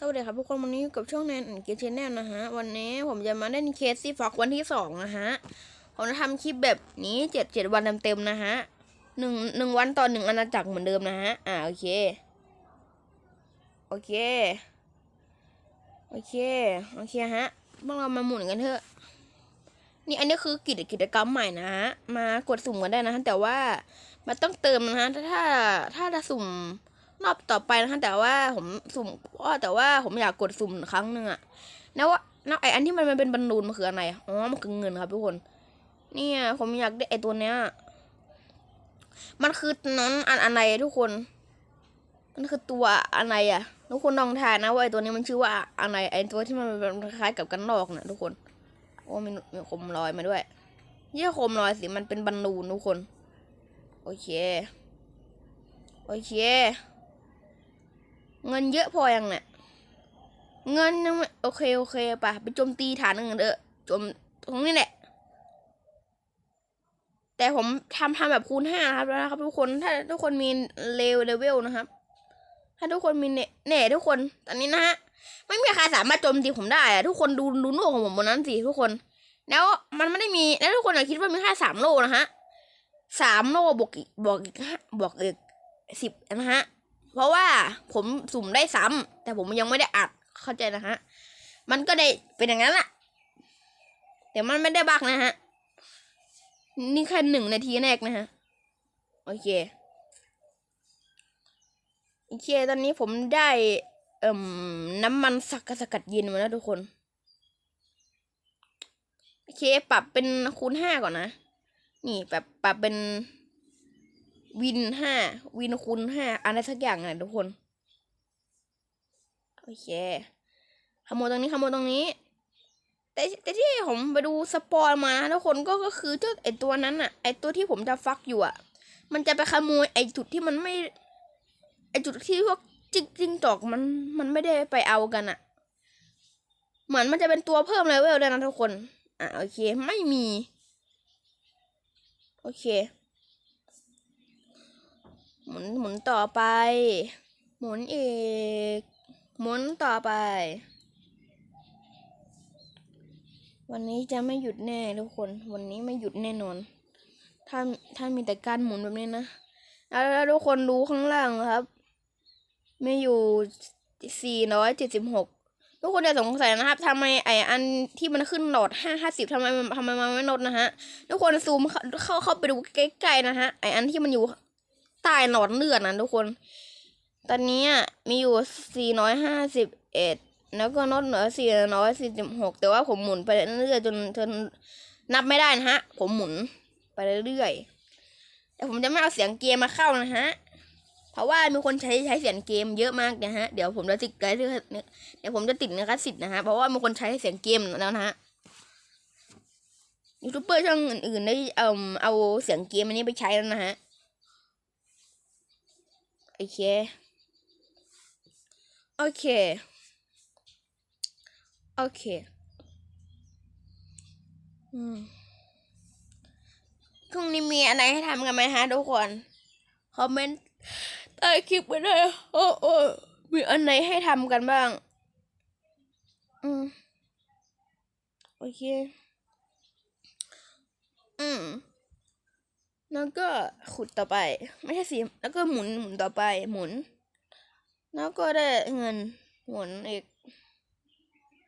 สวัสดีครับทุกคนวันนี้อยู่กับช่องแนนอันเกชแนลนะฮะ วันนี้ผมจะมาเล่นเคสซี่ฟอกวันที่สองนะฮะ ผมจะทำคลิปแบบนี้เจ็ดเจ็ดวันเต็มๆนะฮะหนึ่งหนึ่งวันต่อหนึ่งอาณาจักรเหมือนเดิมนะฮะ อ่าโอเค โอเค โอเค โอเคฮะพวกเรามาหมุนกันเถอะ นี่อันนี้คือกิจกิจกรรมใหม่นะฮะ มากดสุ่มกันได้นะฮะแต่ว่ามันต้องเติมนะฮะ ถ้าถ้าถ้าจะสุ่ม รอบต่อไปนะคะแต่ว่าผมสุ่มว่าแต่ว่าผมอยากกดสุ่มครั้งหนึ่งอะแล้วว่าแล้วไออันที่มันมันเป็นบอลลูนมันคืออะไรอ๋อมันคือเงินครับทุกคน เนี่ย ผมอยากได้ไอตัวเนี้ย มันคือน้องอันอะไรทุกคน มันคือตัวอะไรอะทุกคนลองทายนะว่าไอตัวนี้มันชื่อว่าอะไรไอตัวที่มันเป็นคล้ายกับกันนอกน่ะทุกคนโอ้มีมีคมลอยมาด้วยเยี่ยคมลอยสิมันเป็นบอลลูนทุกคน โอเค โอเค เงินเยอะพอยังเนี่ยเงินยังไม่โอเคโอเคป่ะไปโจมตีฐานเงินเออโจมตรงนี้แหละ แต่ผมทำทำแบบคูณห้าครับนะครับทุกคนถ้าทุกคนมีเลวเลเวลนะครับ ถ้าทุกคนมีเน่เน่ทุกคนตอนนี้นะฮะไม่มีใครสามารถโจมตีผมได้อะทุกคนดูดูโน่ของผมบนนั้นสิทุกคน แล้วมันไม่ได้มีแล้วทุกคนอย่าคิดว่ามีแค่สามโลนะฮะสามโลบวกอีกบวกอีกห้าบวกอีกสิบนะฮะ เพราะว่าผมสุ่มได้ซ้ำแต่ผมยังไม่ได้อัดเข้าใจนะฮะ มันก็ได้เป็นอย่างนั้นแหละแต่มันไม่ได้บักนะฮะ นี่แค่หนึ่งนาทีแรกนะฮะ โอเคโอเคตอนนี้ผมได้เอ่มน้ำมันสักสกัดเย็นมาแล้วทุกคน โอเค ปรับเป็นคูณห้าก่อนนะ นี่แบบปรับเป็น วินห้าวินคูณห้าอะไรสักอย่างนะทุกคน โอเคขโมยตรงนี้ขโมยตรงนี้ แต่แต่ที่ผมไปดูสปอยมานะทุกคนก็ก็คือเจ้าไอตัวนั้นอะไอตัวที่ผมจะฟักอยู่อะมันจะไปขโมยไอจุดที่มันไม่ ไอจุดที่พวกจิ้งจิ้งจอกมันมันไม่ได้ไปเอากันอะเหมือนมันจะเป็นตัวเพิ่มเลเวลด้วยนะทุกคน อะโอเค ไม่มี โอเค หมุนหมุนต่อไป หมุนอีก หมุนต่อไป วันนี้จะไม่หยุดแน่ทุกคน วันนี้ไม่หยุดแน่นอน ถ้าถ้ามีแต่การหมุนแบบนี้นะ แล้วทุกคนดูข้างล่างนะครับมีอยู่สี่ร้อยเจ็ดสิบหกทุกคนจะสงสัยนะครับทำไมไออันที่มันขึ้นหลดห้าห้าสิบทำไมมันทำไมมันไม่ลดนะฮะ ทุกคนซูมเข้าเข้าเข้าไปดูใกล้ๆนะฮะไออันที่มันอยู่ ใต้หลอดเลือดนะทุกคน ตอนนี้อะมีอยู่ 451 แล้วก็ลดเหลือ 446 แต่ว่าผมหมุนไปเรื่อยๆจนจนนับไม่ได้นะฮะ ผมหมุนไปเรื่อยๆ แต่ผมจะไม่เอาเสียงเกมมาเข้านะฮะ เพราะว่ามีคนใช้ใช้เสียงเกมเยอะมากนะฮะ เดี๋ยวผมจะติดไกด์เดี๋ยวผมจะติดนคสิทธิ์นะฮะ เพราะว่ามีคนใช้เสียงเกมแล้วนะฮะยูทูบเบอร์ช่องอื่นๆได้เอาเอาเสียงเกมอันนี้ไปใช้แล้วนะฮะ โอเค โอเค โอเค อืมพรุ่งนี้มีอะไรให้ทำกันไหมฮะทุกคน คอมเมนต์ใต้คลิปไว้ด้วยโอ้โอ้มีอันไหนให้ทำกันบ้าง อืม โอเค อืม แล้วก็ขุดต่อไป ไม่ใช่สิแล้วก็หมุนหมุนต่อไป หมุน แล้วก็ได้เงิน หมุนอีก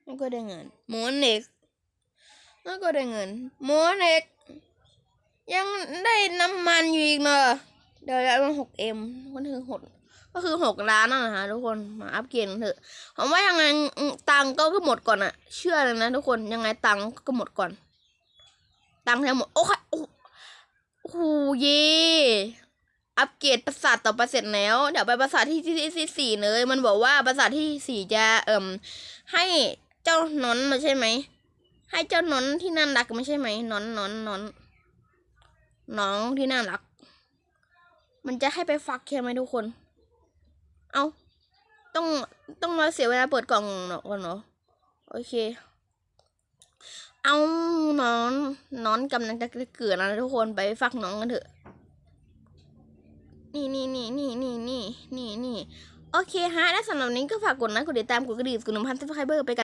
แล้วก็ได้เงิน หมุนอีกแล้วก็ได้เงิน หมุนอีกยังได้น้ำมันอยู่อีกเนอะเดี๋ยวแล้วมันหกเอ็มก็คือหกก็คือหกล้านนั่นแหละฮะทุกคนมาอัพเกรดกันเถอะผมว่ายังไงตังก็ก็หมดก่อนอะเชื่อเลยนะทุกคนยังไงตังก็หมดก่อน ตังค์ทั้งหมดโอ้ค่ะ โอ้โหเย่อัปเกรดประสาทต่อไปเสร็จแล้ว เดี๋ยวไปประสาทที่ที่ที่สี่เลย มันบอกว่าประสาทที่สี่จะเอ่มให้เจ้านอนมาใช่ไหม ให้เจ้านอนที่น่ารักไม่ใช่ไหมนอนนอนนอนน้องที่น่ารัก มันจะให้ไปฟักใช่ไหมทุกคน เอาต้องต้องมาเสียเวลาเปิดกล่องเนาะก่อนเนาะโอเค เอาน้องน้องกำลังจะเกิดนะทุกคนไปฟักน้องกันเถอะ นี่นี่นี่นี่นี่นี่นี่นี่โอเคฮะและสำหรับนนี้ก็ฝากกดไลค์กดติดตามกดกระดิ่งกดหนึ่งพันซับสไครเบอร์ไปกัน